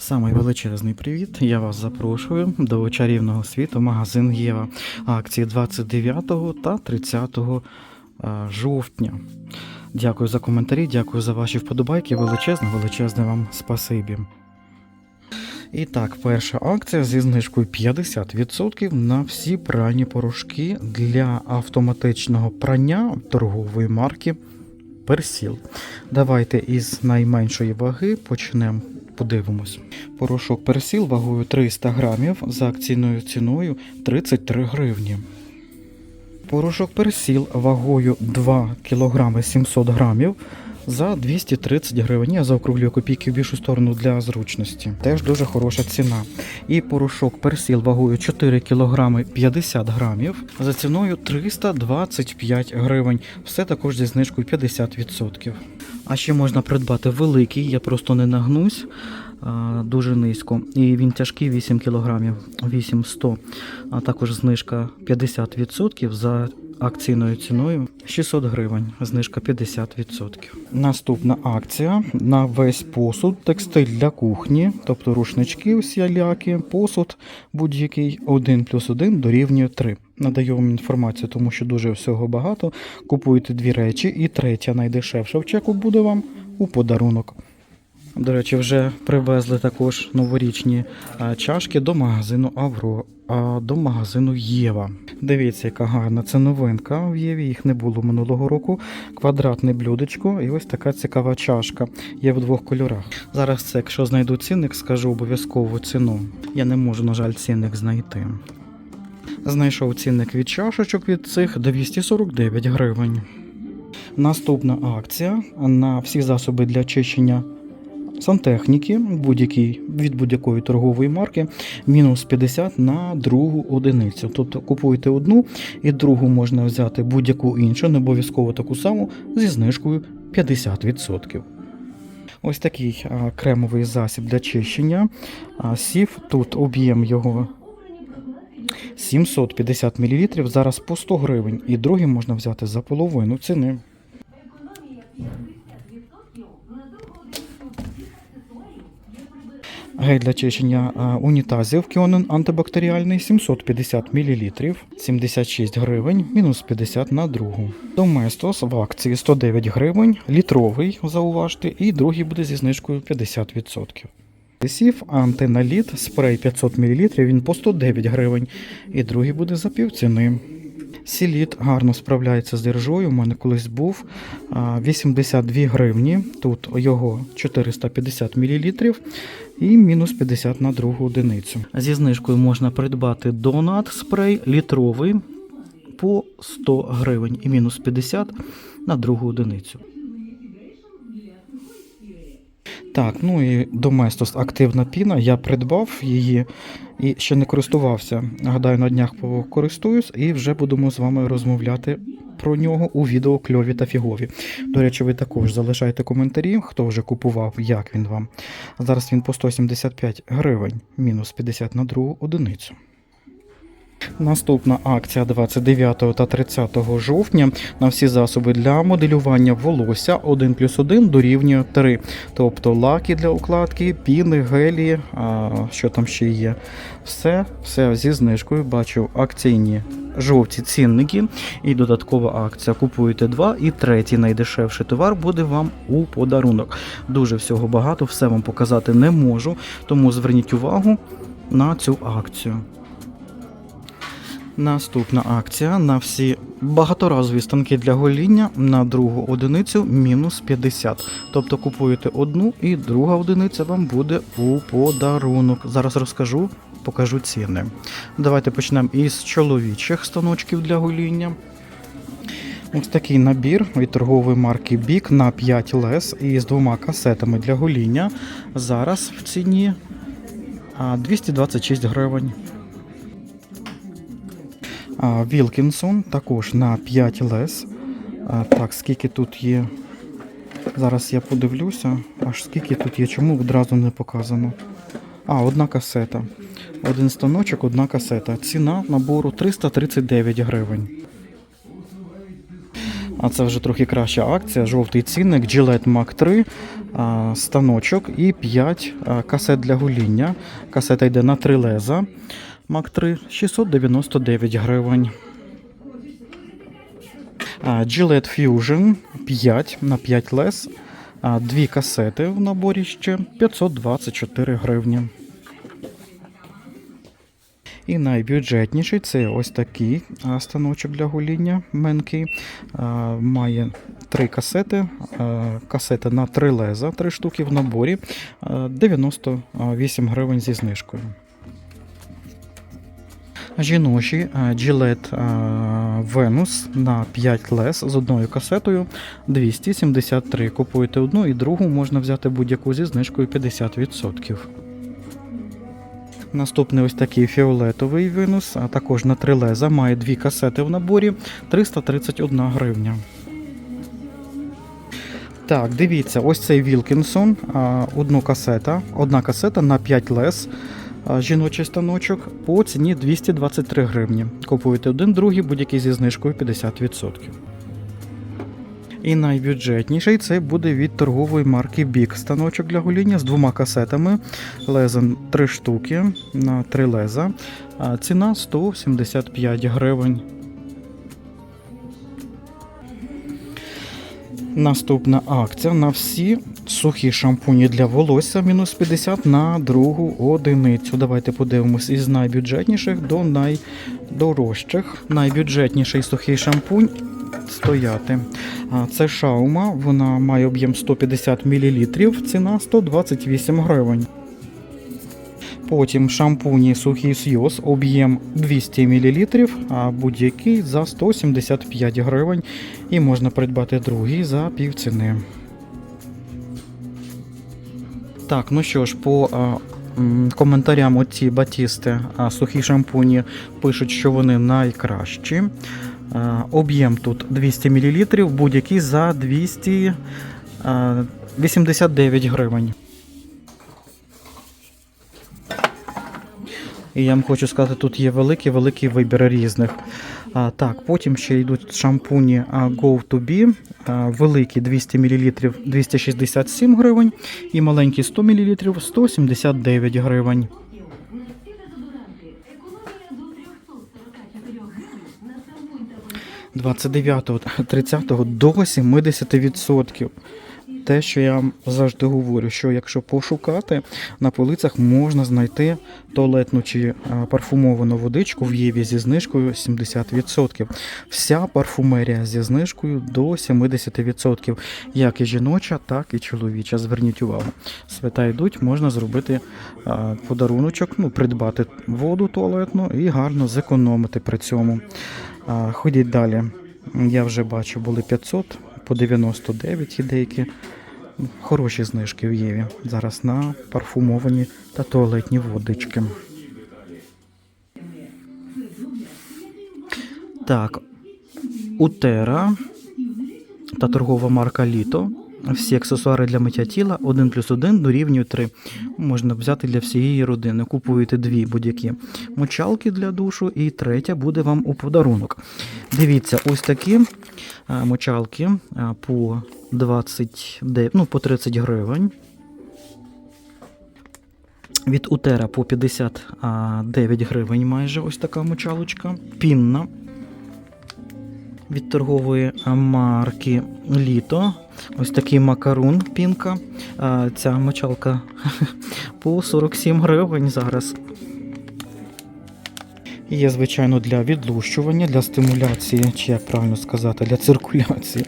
Самий величезний привіт. Я вас запрошую до чарівного світу магазин Єва. Акції 29 та 30 е, жовтня. Дякую за коментарі, дякую за ваші вподобайки. Величезне, величезне вам спасибі. І так, перша акція зі знижкою 50% на всі пральні порошки для автоматичного прання торгової марки Персіл. Давайте із найменшої ваги почнемо. Подивимось. Порошок персіл вагою 300 грамів за акційною ціною 33 гривні. Порошок персіл вагою 2 кг 700 грамів за 230 гривень. Я заокруглюю копійки в більшу сторону для зручності. Теж дуже хороша ціна. І порошок персіл вагою 4 кг 50 грамів за ціною 325 гривень. Все також зі знижкою 50%. А ще можна придбати великий, я просто не нагнусь. Дуже низько. І він тяжкий 8 кг, 8100. А також знижка 50% за акційною ціною 600 гривень, знижка 50%. Наступна акція на весь посуд, текстиль для кухні, тобто рушнички, усілякі, посуд будь-який 1 плюс 1 дорівнює 3. Надаю вам інформацію, тому що дуже всього багато. Купуєте дві речі, і третя найдешевша в чеку буде вам у подарунок. До речі, вже привезли також новорічні чашки до магазину Авро, а до магазину Єва. Дивіться, яка гарна це новинка в Єві. Їх не було минулого року. Квадратне блюдечко і ось така цікава чашка. Є в двох кольорах. Зараз це, якщо знайду цінник, скажу обов'язково ціну. Я не можу, на жаль, цінник знайти. Знайшов цінник від чашечок від цих 249 гривень. Наступна акція на всі засоби для чищення сантехніки будь-який, від будь-якої торгової марки мінус 50 на другу одиницю. Тобто купуєте одну і другу можна взяти будь-яку іншу, не обов'язково таку саму, зі знижкою 50%. Ось такий а, кремовий засіб для чищення. А, сів тут об'єм його 750 мл, зараз по 100 гривень. І другий можна взяти за половину ціни. Гель для чищення унітазів Кіонен антибактеріальний 750 мл, 76 гривень, мінус 50 на другу. Доместос в акції 109 гривень, літровий, зауважте, і другий буде зі знижкою 50%. Сів антиналіт, спрей 500 мл, він по 109 гривень, і другий буде за півціни. Сіліт гарно справляється з держою. У мене колись був 82 гривні. Тут його 450 мл і мінус 50 на другу одиницю. Зі знижкою можна придбати донат спрей літровий по 100 гривень і мінус 50 на другу одиницю. Так, ну і Доместос активна піна. Я придбав її і ще не користувався. Гадаю, на днях покористуюсь і вже будемо з вами розмовляти про нього у відео кльові та фігові. До речі, ви також залишайте коментарі, хто вже купував, як він вам. Зараз він по 175 гривень, мінус 50 на другу одиницю. Наступна акція 29 та 30 жовтня на всі засоби для моделювання волосся 1 плюс 1 дорівнює 3. Тобто лаки для укладки, піни, гелі, а, що там ще є. Все, все зі знижкою. Бачу акційні жовті цінники і додаткова акція. Купуєте два і третій найдешевший товар буде вам у подарунок. Дуже всього багато, все вам показати не можу, тому зверніть увагу на цю акцію. Наступна акція на всі багаторазові станки для гоління на другу одиницю мінус 50. Тобто купуєте одну і друга одиниця вам буде у подарунок. Зараз розкажу, покажу ціни. Давайте почнемо із чоловічих станочків для гоління. Ось такий набір від торгової марки Бік на 5 лес із двома касетами для гоління. Зараз в ціні 226 гривень. Вілкінсон також на 5 лес. Так, скільки тут є. Зараз я подивлюся, аж скільки тут є, чому одразу не показано. А, одна касета. Один станочок, одна касета. Ціна набору 339 гривень. А це вже трохи краща акція. Жовтий цінник Gillette Mac 3 станочок і 5 касет для гоління. Касета йде на 3 леза. Мак 3 699 гривень. Gillette Fusion 5 на 5 лез. Дві касети в наборі ще 524 гривні. І найбюджетніший це ось такий станочок для гоління менкий. Має три касети. а, Касета на три леза, три штуки в наборі. 98 гривень зі знижкою. Жіночі Gillette Venus на 5 лез з одною касетою 273. Купуєте одну і другу можна взяти будь-яку зі знижкою 50%. Наступний ось такий фіолетовий винус, а також на три леза, має дві касети в наборі 331 гривня. Так, дивіться, ось цей Вілкінсон, одну касета, одна касета на 5 лез. Жіночий станочок по ціні 223 гривні. Купуєте один, другий, будь-який зі знижкою 50%. І найбюджетніший це буде від торгової марки Big станочок для гоління з двома касетами. Леза 3 штуки на 3 леза. Ціна 175 гривень. Наступна акція на всі сухі шампуні для волосся мінус 50 на другу одиницю. Давайте подивимось із найбюджетніших до найдорожчих. Найбюджетніший сухий шампунь стояти. Це шаума, вона має об'єм 150 мл, ціна 128 гривень. Потім шампуні сухий сйоз, об'єм 200 мл, а будь-який за 175 гривень. І можна придбати другий за півціни. Так, ну що ж, по а, коментарям оці батісти а, сухі шампуні пишуть, що вони найкращі. Об'єм тут 200 мл, будь-який за 289 гривень. І я вам хочу сказати, тут є великий великий вибір різних. А, так, потім ще йдуть шампуні Go to Be, великі 200 мл 267 гривень і маленькі 100 мл 179 гривень. 29-30 до 70%. Те, що я завжди говорю, що якщо пошукати, на полицях можна знайти туалетну чи парфумовану водичку в Єві зі знижкою 70%. Вся парфумерія зі знижкою до 70%. Як і жіноча, так і чоловіча. Зверніть увагу. Свята йдуть, можна зробити а, подаруночок, ну, придбати воду туалетну і гарно зекономити при цьому. Ходіть далі. Я вже бачу, були 500 по 99 і деякі хороші знижки в Єві. Зараз на парфумовані та туалетні водички. Так, Утера та торгова марка Літо. Всі аксесуари для миття тіла 1 плюс 1 дорівнює 3. Можна взяти для всієї родини. Купуєте дві будь-які мочалки для душу, і третя буде вам у подарунок. Дивіться, ось такі а, мочалки а, по 29, ну, по 30 гривень. Від Утера по 59 гривень майже ось така мочалочка. Пінна. Від торгової марки Літо. Ось такий макарун пінка. Ця мочалка по 47 гривень зараз. Є, звичайно, для відлущування, для стимуляції, чи як правильно сказати, для циркуляції.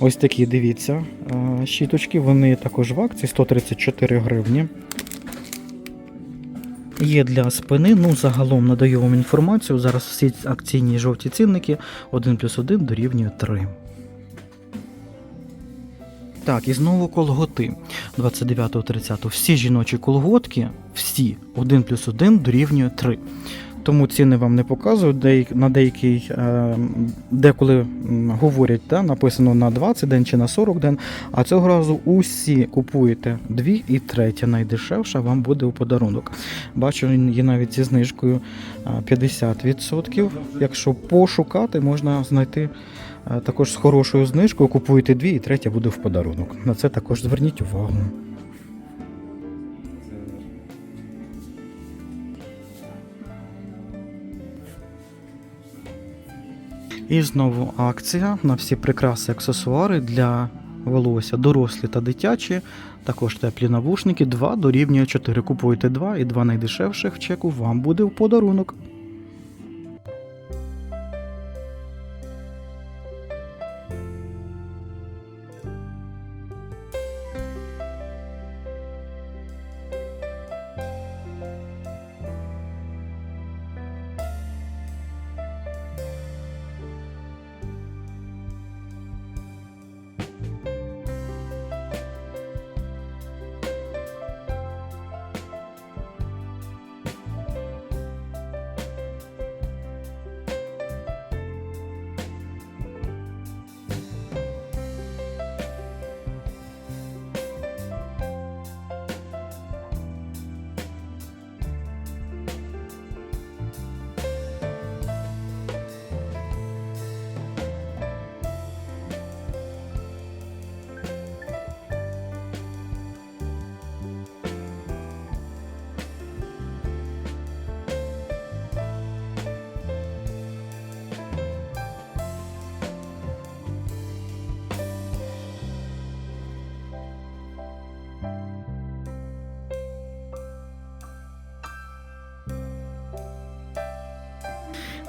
Ось такі, дивіться, щіточки, вони також в акції 134 гривні. Є для спини, ну загалом надаю вам інформацію. Зараз всі акційні жовті цінники 1 плюс 1 дорівнює 3. Так, і знову колготи 29-30. Всі жіночі колготки, всі 1 плюс 1 дорівнює 3. Тому ціни вам не показують. На деякий, е, деколи говорять, да, написано на 20 день чи на 40 день. А цього разу усі купуєте дві і третя найдешевша вам буде у подарунок. Бачу, є навіть зі знижкою 50%. Якщо пошукати, можна знайти Е, Також з хорошою знижкою купуєте дві і третя буде в подарунок. На це також зверніть увагу. І знову акція на всі прикраси аксесуари для волосся, дорослі та дитячі. Також теплі навушники 2 дорівнює 4. Купуєте 2 і 2 найдешевших в чеку вам буде в подарунок.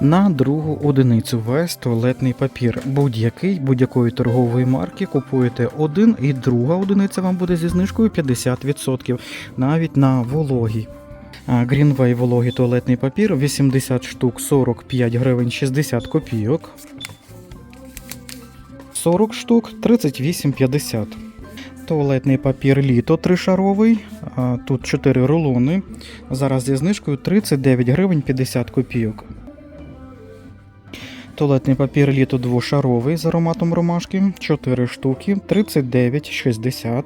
На другу одиницю весь туалетний папір. Будь-який будь-якої торгової марки купуєте один і друга одиниця вам буде зі знижкою 50%, навіть на вологий. А, Greenway вологий туалетний папір 80 штук 45 гривень 60 копійок. 40 штук 38,50. Туалетний папір літо тришаровий. Тут 4 рулони. Зараз зі знижкою 39 гривень 50 копійок. Туалетний папір літо двошаровий з ароматом ромашки 4 штуки 39,60.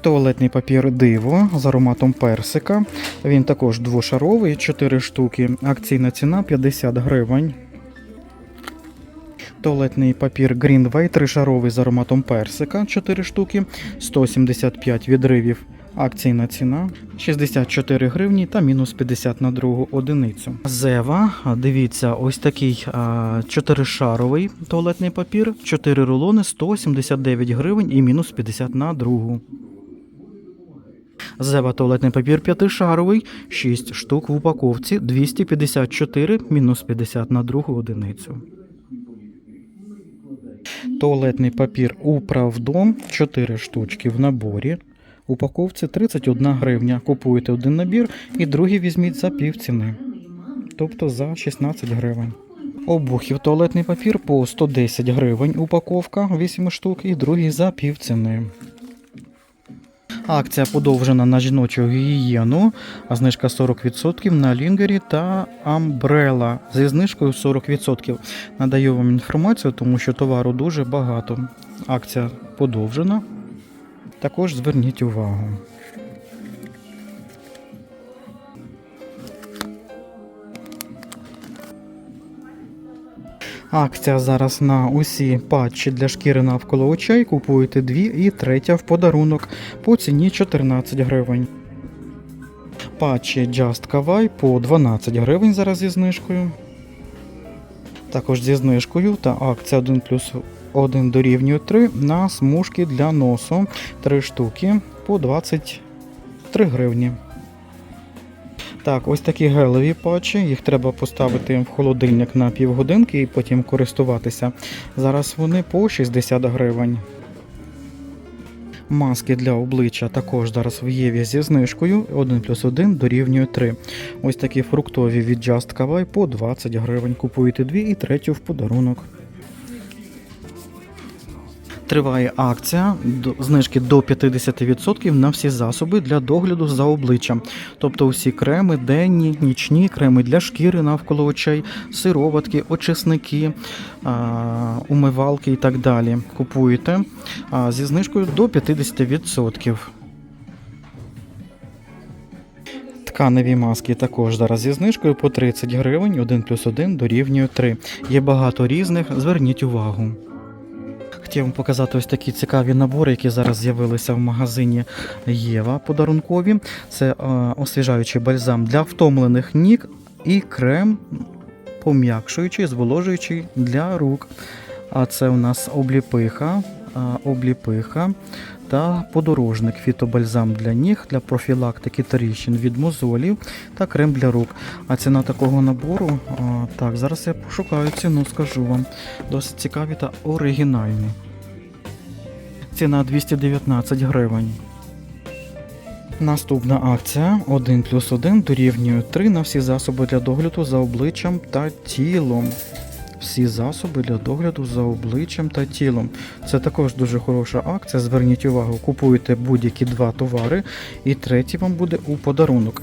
Туалетний папір диво з ароматом персика. Він також двошаровий 4 штуки. Акційна ціна 50 гривень. Туалетний папір Greenway тришаровий з ароматом персика 4 штуки 175 відривів. Акційна ціна 64 гривні та мінус 50 на другу одиницю. Зева, дивіться, ось такий чотиришаровий туалетний папір, 4 рулони 179 гривень і мінус 50 на другу. Зева туалетний папір п'ятишаровий, 6 штук в упаковці, 254 мінус 50 на другу одиницю. Туалетний папір Управдом 4 штучки в наборі. Упаковці 31 гривня. Купуєте один набір і другий візьміть за півціни. Тобто за 16 гривень. Обухів туалетний папір по 110 гривень упаковка 8 штук і другий за півціни. Акція подовжена на жіночу гігієну, а знижка 40% на лінгері та амбрела зі знижкою 40%. Надаю вам інформацію, тому що товару дуже багато. Акція подовжена. Також зверніть увагу. Акція зараз на усі патчі для шкіри навколо очей. Купуєте дві і третя в подарунок по ціні 14 гривень. Патчі Just Kawaii по 12 гривень зараз зі знижкою. Також зі знижкою та акція 1 плюс 1 дорівнює 3 на смужки для носу 3 штуки по 23 гривні. Так, ось такі гелеві патчі. Їх треба поставити в холодильник на півгодинки і потім користуватися. Зараз вони по 60 гривень. Маски для обличчя також зараз в Єві зі знижкою 1 плюс 1 дорівнює 3. Ось такі фруктові від Just Kawaii по 20 гривень. Купуєте дві і третю в подарунок. Триває акція знижки до 50% на всі засоби для догляду за обличчям. Тобто усі креми, денні, нічні, креми для шкіри навколо очей, сироватки, очисники, умивалки і так далі. Купуєте зі знижкою до 50%. Тканеві маски також зараз зі знижкою по 30 гривень, 1 плюс 1 дорівнює 3. Є багато різних, зверніть увагу. Хотів вам показати ось такі цікаві набори, які зараз з'явилися в магазині Єва подарункові. Це е, освіжаючий бальзам для втомлених ніг і крем пом'якшуючий, зволожуючий для рук. А це у нас обліпиха, а, обліпиха та подорожник фітобальзам для ніг для профілактики тріщин від мозолів та крем для рук. А ціна такого набору, а, так, зараз я пошукаю ціну, скажу вам. Досить цікаві та оригінальні. Ціна 219 гривень. Наступна акція 1 плюс 1 дорівнює 3 на всі засоби для догляду за обличчям та тілом. Всі засоби для догляду за обличчям та тілом. Це також дуже хороша акція. Зверніть увагу, купуйте будь-які два товари, і третій вам буде у подарунок.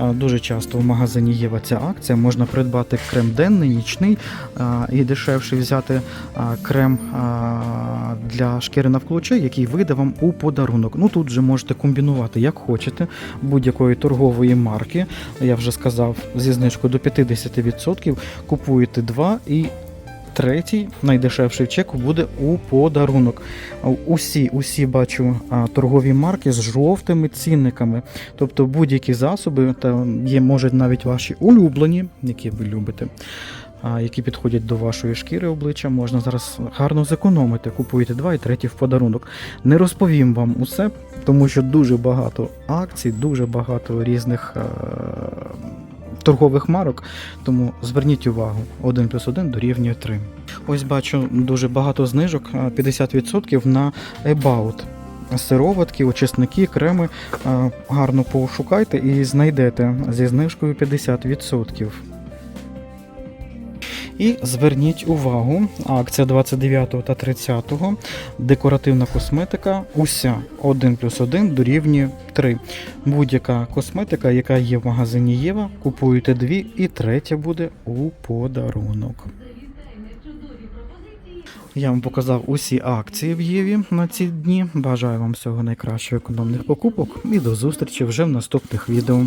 Дуже часто в магазині є ця акція. Можна придбати крем денний, нічний і дешевше взяти крем для шкіри навколо очей, який вийде вам у подарунок. Ну тут же можете комбінувати як хочете, будь-якої торгової марки. Я вже сказав, зі знижкою до 50% купуєте два і. Третій найдешевший в чеку буде у подарунок. Усі, усі бачу торгові марки з жовтими цінниками. Тобто будь-які засоби, та є, може, навіть ваші улюблені, які ви любите, які підходять до вашої шкіри обличчя, можна зараз гарно зекономити. Купуєте два і третій в подарунок. Не розповім вам усе, тому що дуже багато акцій, дуже багато різних. е, Торгових марок, тому зверніть увагу, 1 плюс 1 дорівнює 3. Ось бачу дуже багато знижок, а, 50% на About. Сироватки, очисники, креми. Гарно пошукайте і знайдете зі знижкою 50%. І зверніть увагу, акція 29 та 30, декоративна косметика, уся 1 плюс 1 дорівнює 3. Будь-яка косметика, яка є в магазині Єва, купуєте дві і третя буде у подарунок. Я вам показав усі акції в Єві на ці дні. Бажаю вам всього найкращого економних покупок і до зустрічі вже в наступних відео.